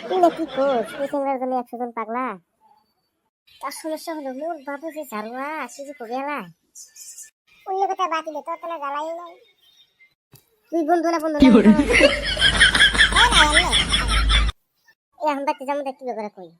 তুই না কি করছ? তুই সিঙ্গার জন্য একশো জন পাগলা? তার সমস্যা হলো মোর বাবু যে ঝাড়ুয়া সে যে কবে এলা অন্য কথা বাতিলে তোর তাহলে জ্বালাই নাই তুই বন্ধু না বন্ধু? না এই না এমনি এই এখন বাচ্চা যেমন দেখতে করে কই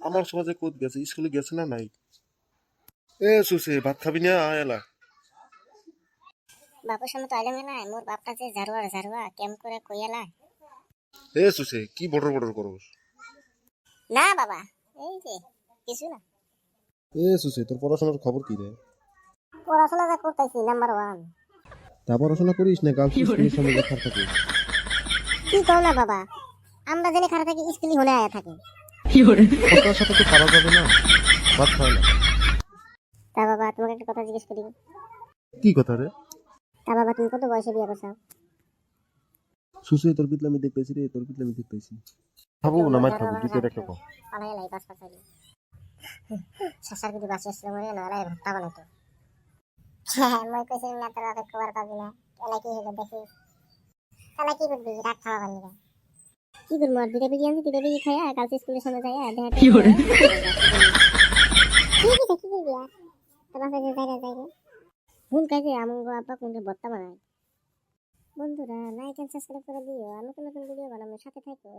আমার সমাজে কোত গেছে স্কুলে গেছে না নাই? এ সুসে ভাত খাবি না? আয় এলা। বাপুর সামনে তো আইলাম না মোর বাপটা যে ঝাড়ুয়া ঝাড়ুয়া কেম করে কই এলা এ সুসে কি বড় বড় করস? না বাবা এই যে কিছু না। এ সুসে তোর পড়াশোনার খবর কি রে? পড়াশোনা যা করতেছি নাম্বার ওয়ান তা পড়াশোনা করিস না স্কুলের সামনে লেখার থাকে। কি কও না বাবা আমরা জেনে খারাপ থাকি স্কুলই হলে আয়া থাকে। তোর সাথে তো পারা যাবে না ভাত খায় না। তা বাবা তোমাকে একটা কথা জিজ্ঞেস করি। কি কথা রে? তা বাবা তুমি কত বয়সে বিয়ে করছ? সুসে তোর পিতলা আমি দেখতেছি রে তোর পিতলা আমি দেখতেছি খাব না খাব দুটো আইলি শাসার যদি বাসে আসলে মরে না লাই ভর্তা বানাইতো হ্যাঁ মই কইছি না তোর বাপে খবর পাবি না কেলা কি হলো দেখি তাহলে কি করবি রাত খাওয়া পাবি না কি করব আর দুটা বেরিয়ে আনছি দুটা বেরিয়ে খাই কাল স্কুলের সামনে যাই দেখা কি দিছে কি করবি আর তোর বাপে যে জায়গা জায়গা ভুল কাজে আব্বা কোনটা ভর্তা বানায় বন্ধুরা লাইক এন্ড সাবস্ক্রাইব করে দিও আমি নতুন নতুন ভিডিও বানাবো সাথে থাকো।